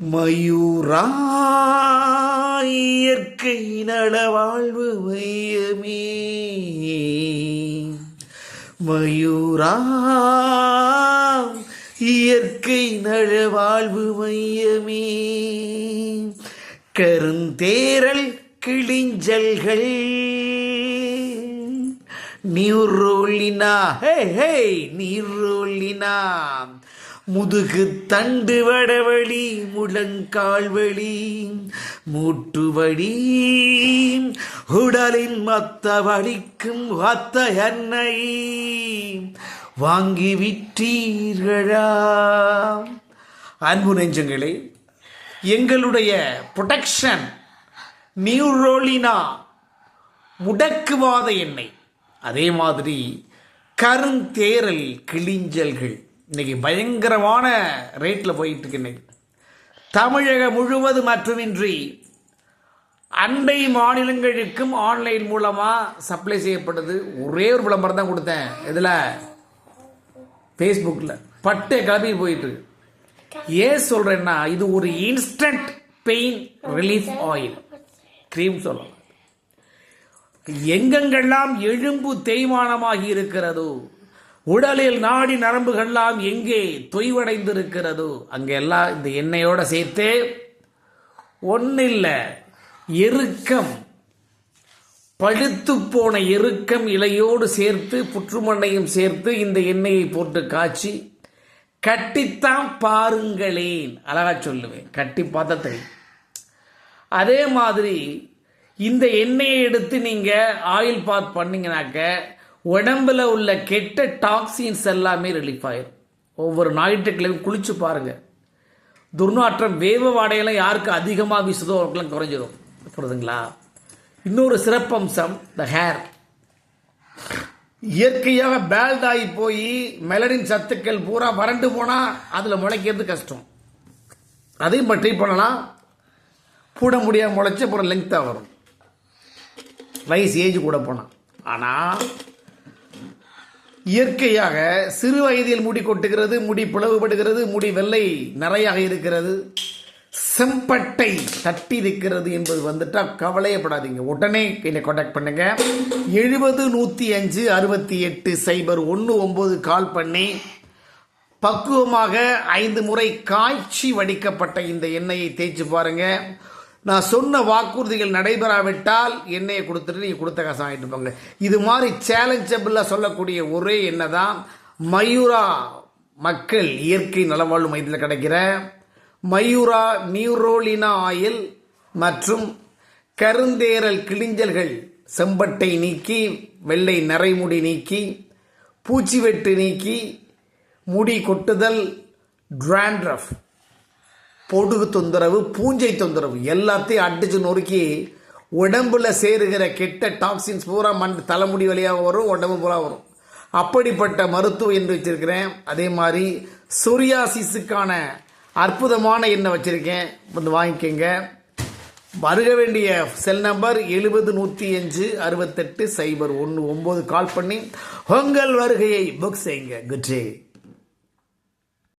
மயூரா இயற்கை நலவாழ்வு மையமே. மயூரா இயற்கை நலவாழ்வு மையமே. கருந்தேரல் கிளிஞ்சல்கள் நீரோலினா ஹே ஹே நீரோலினா முதுகு தண்டு வடவழி முழங்கால்வழி மூட்டுவழி உடலின் மத்த வலிக்கும் அத்த எண்ணெய் வாங்கி விற்றீர்களா அன்பு நெஞ்சங்களே எங்களுடைய புரொடக்ஷன் நியூரோலினா முடக்குவாத எண்ணெய். அதே மாதிரி கருந்தேரல் கிளிஞ்சல்கள் இன்னைக்கு பயங்கரமான ரேட்டில் போயிட்டு இருக்கு இன்னைக்கு. தமிழகம் முழுவதும் மட்டுமின்றி அண்டை மாநிலங்களுக்கும் ஆன்லைன் மூலமாக சப்ளை செய்யப்படுது. ஒரே ஒரு விளம்பரம் தான் கொடுத்தேன். இதில் ஃபேஸ்புக்கில் பட்டு கிளம்பி போயிட்டு. ஏன் சொல்கிறேன்னா இது ஒரு instant pain relief oil cream சொல்லலாம். எங்கெங்கெல்லாம் எலும்பு தேய்மானமாகி இருக்கிறதோ உடலில் நாடி நரம்புகள்லாம் எங்கே தொய்வடைந்திருக்கிறதோ அங்கெல்லாம் இந்த எண்ணெயோட சேர்த்து ஒன்றும் இல்லை எருக்கம் பழுத்து போன எருக்கம் இலையோடு சேர்த்து புற்றுமண்ணையும் சேர்த்து இந்த எண்ணெயை போட்டு காய்ச்சி கட்டித்தான் பாருங்களேன். அழகா சொல்லுவேன் கட்டி பார்த்தா தெரியும். அதே மாதிரி இந்த எண்ணெயை எடுத்து நீங்கள் ஆயில் பாத் பண்ணீங்கனாக்க உடம்புல உள்ள கெட்ட டாக்ஸின்ஸ் எல்லாமே ரிலீஃப் ஆயிடும் ஒவ்வொரு ஞாயிற்றுக்கிழமையும் குளிச்சு பாருங்க. துர்நாற்றம் வேவ வாடையெல்லாம் யாருக்கு அதிகமாக வீசுதோ அவருக்கெல்லாம் குறைஞ்சிடும் புரியுதுங்களா? இன்னொரு சிறப்பம்சம் த ஹேர் இயற்கையாக பேல்ட் ஆகி போய் மெலடின் சத்துக்கள் பூரா வறண்டு போனால் அதில் முளைக்கிறது கஷ்டம். அதையும் பற்றி பண்ணலாம். கூட முடியாமல் முளைச்சி அப்புறம் லெங்க்த்தாக வரும். வயசு ஏஜ் கூட போனால் ஆனால் இயற்கையாக சிறு வயதில் முடி கொட்டுகிறது முடி பிளவுபடுகிறது முடி வெள்ளை நிறையாக இருக்கிறது. செம்பட்டை தட்டி இருக்கிறது என்பது வந்துட்டால் கவலையப்படாதீங்க. உடனே என்னை காண்டாக்ட் பண்ணுங்க. எழுபது நூற்றி அஞ்சு அறுபத்தி எட்டு சைபர் ஒன்று ஒம்பது கால் பண்ணி பக்குவமாக ஐந்து முறை காய்ச்சி வடிக்கப்பட்ட இந்த எண்ணெயை தேய்ச்சி பாருங்கள் நான் சொன்ன வாக்குறுதிகள் நடைபெறாவிட்டால் என்னையை கொடுத்துட்டு நீங்கள் கொடுத்த காசு வாங்கிட்டு போங்க. இது மாதிரி சேலஞ்சபிளாக சொல்லக்கூடிய ஒரே என்ன தான் மயூரா மக்கள் இயற்கை நலவாழ்வு மையத்தில் கிடைக்கிற மயூரா நியூரோலினா ஆயில் மற்றும் கருந்தேரல் கிளிஞ்சல்கள் செம்பட்டை நீக்கி வெள்ளை நரைமுடி நீக்கி பூச்சி வெட்டு நீக்கி முடி கொட்டுதல் டிராண்ட்ரஃப். பொடுகு தொந்தரவு பூஞ்சை தொந்தரவு எல்லாத்தையும் அடிச்சு நொறுக்கி உடம்புல சேருகிற கெட்ட டாக்ஸின்ஸ் பூரா மண் தலைமுடி வழியாக வரும் உடம்பு பூரா வரும். அப்படிப்பட்ட மருத்துவம் என்று வச்சிருக்கிறேன். அதே மாதிரி சொரியாசிஸுக்கான அற்புதமான எண்ணெய் வச்சுருக்கேன். வந்து வாங்கிக்கோங்க. வருக வேண்டிய செல் நம்பர் எழுபது நூற்றி அஞ்சு அறுபத்தெட்டு சைபர் ஒன்று ஒம்பது கால் பண்ணி உங்கள் வருகையை புக் செய்யுங்க. Good day